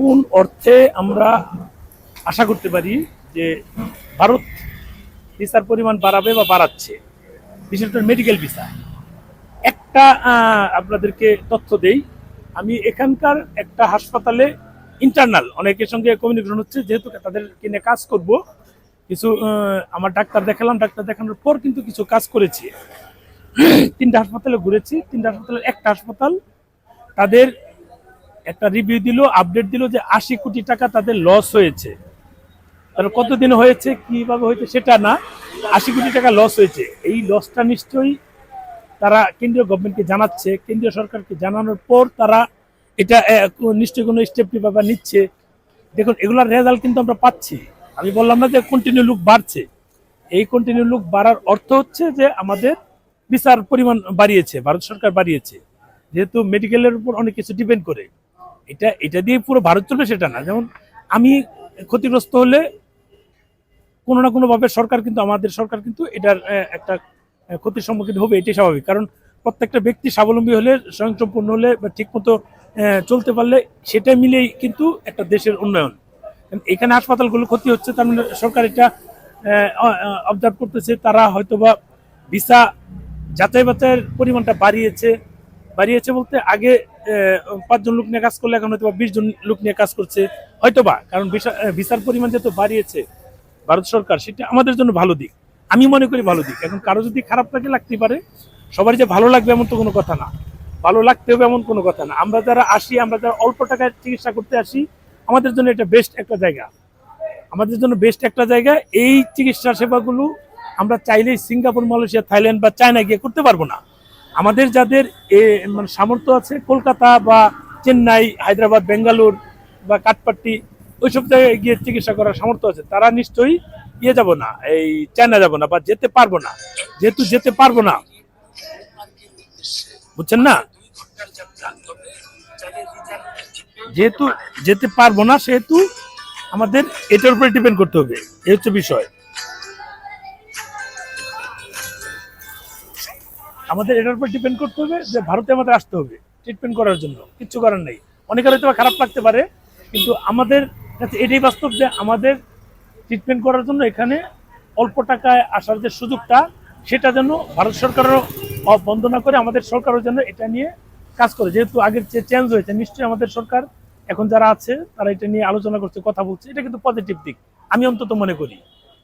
কোন অর্থে আমরা আশা করতে পারি যে ভারত ভিসার পরিমাণ বাড়াবে বা বাড়াচ্ছে। বিশেষ করে মেডিকেল ভিসা একটা আপনাদেরকে তথ্য দেই। আমি এখানকার একটা হাসপাতালে ইন্টারনাল অনেকের সঙ্গে কমিউনিকেশন হচ্ছে, যেহেতু তাদের কিনে কাজ করব। কিছু আমার ডাক্তার দেখালাম, ডাক্তার দেখানোর পর কিন্তু কিছু কাজ করেছি। তিনটা হাসপাতালে ঘুরেছি, তিনটা হাসপাতালের একটা হাসপাতাল তাদের একটা রিভিউ দিল আপডেট দিল যে আশি কোটি টাকা তাদের লস হয়েছে। কতদিন হয়েছে, কীভাবে হয়েছে সেটা না, আশি কোটি টাকা লস হয়েছে। এই লসটা নিশ্চয়ই তারা কেন্দ্রীয় গভর্নমেন্টকে জানাচ্ছে, কেন্দ্রীয় সরকারকে জানানোর পর তারা এটা নিশ্চয়ই কোনো স্টেপ বা নিচ্ছে। দেখুন, এগুলোর রেজাল্ট কিন্তু আমরা পাচ্ছি। আমি বললাম না যে কন্টিনিউ লুক বাড়ছে। এই কন্টিনিউ লুক বাড়ার অর্থ হচ্ছে যে আমাদের বিচার পরিমাণ বাড়িয়েছে, ভারত সরকার বাড়িয়েছে। যেহেতু মেডিকেলের উপর অনেক কিছু ডিপেন্ড করে। এটা এটা দিয়ে পুরো ভারত চলবে সেটা না। যেমন আমি ক্ষতিগ্রস্ত হলে কোনো না কোনোভাবে সরকার কিন্তু, আমাদের সরকার কিন্তু এটার একটা ক্ষতির সম্মুখীন হবে, এটাই স্বাভাবিক। কারণ প্রত্যেকটা ব্যক্তি স্বাবলম্বী হলে, স্বয়ংসম্পূর্ণ হলে বা ঠিকমতো চলতে পারলে সেটা মিলেই কিন্তু একটা দেশের উন্নয়ন। এখানে হাসপাতালগুলো ক্ষতি হচ্ছে, তার মানে সরকার এটা অবজার্ভ করতেছে। তারা হয়তোবা ভিসা যাচাই বাছাইয়ের পরিমাণটা বাড়িয়েছে বাড়িয়েছে বলতে আগে পাঁচজন লোক নিয়ে কাজ করলে এখন হয়তো বিশ জন লোক নিয়ে কাজ করছে। হয়তো বা কারণ ভিসা ভিসার পরিমাণ যেহেতু বাড়িয়েছে ভারত সরকার, সেটা আমাদের জন্য ভালো দিক। আমি মনে করি ভালো দিক। এখন কারও যদি খারাপ লাগে লাগতে পারে। সবার যে ভালো লাগবে এমন তো কোনো কথা না। ভালো লাগতে হবে এমন কোনো কথা না। আমরা যারা আসি, আমরা যারা অল্প টাকায় চিকিৎসা করতে আসি, আমাদের জন্য এটা বেস্ট একটা জায়গা। আমাদের জন্য বেস্ট একটা জায়গা। এই চিকিৎসা সেবাগুলো আমরা চাইলেই সিঙ্গাপুর, মালয়েশিয়া, থাইল্যান্ড বা চায়না গিয়ে করতে পারব না। আমাদের যাদের এ, মানে সামর্থ্য আছে কলকাতা বা চেন্নাই হায়দ্রাবাদ বেঙ্গালুর বা কাঠপাট্টি ওইসব জায়গায় গিয়ে চিকিৎসা করার সামর্থ্য আছে তারা নিশ্চয়ই ইয়ে যাব না এই চায়না যাব না বা যেতে পারব না। যেহেতু যেতে পারব না বুঝছেন না? যেহেতু যেতে পারব না সেহেতু আমাদের এটার উপরে ডিপেন্ড করতে হবে এই হচ্ছে বিষয়। আমাদের এটার উপর ডিপেন্ড করতে হবে যে ভারতে আমাদের আসতে হবে ট্রিটমেন্ট করার জন্য, কিচ্ছু করার নেই। অনেকের হয়তো খারাপ লাগতে পারে, কিন্তু আমাদের কাছে এটাই বাস্তব যে আমাদের ট্রিটমেন্ট করার জন্য এখানে অল্প টাকায় আসার যে সুযোগটা, সেটা যেন ভারত সরকারও বন্ধ না করে আমাদের সরকারও যেন এটা নিয়ে কাজ করে। যেহেতু আগের চেয়ে চেঞ্জ হয়েছে, নিশ্চয়ই আমাদের সরকার এখন যারা আছে, তারা এটা নিয়ে আলোচনা করছে, কথা বলছে, এটা কিন্তু পজিটিভ দিক। আমি অন্তত মনে করি।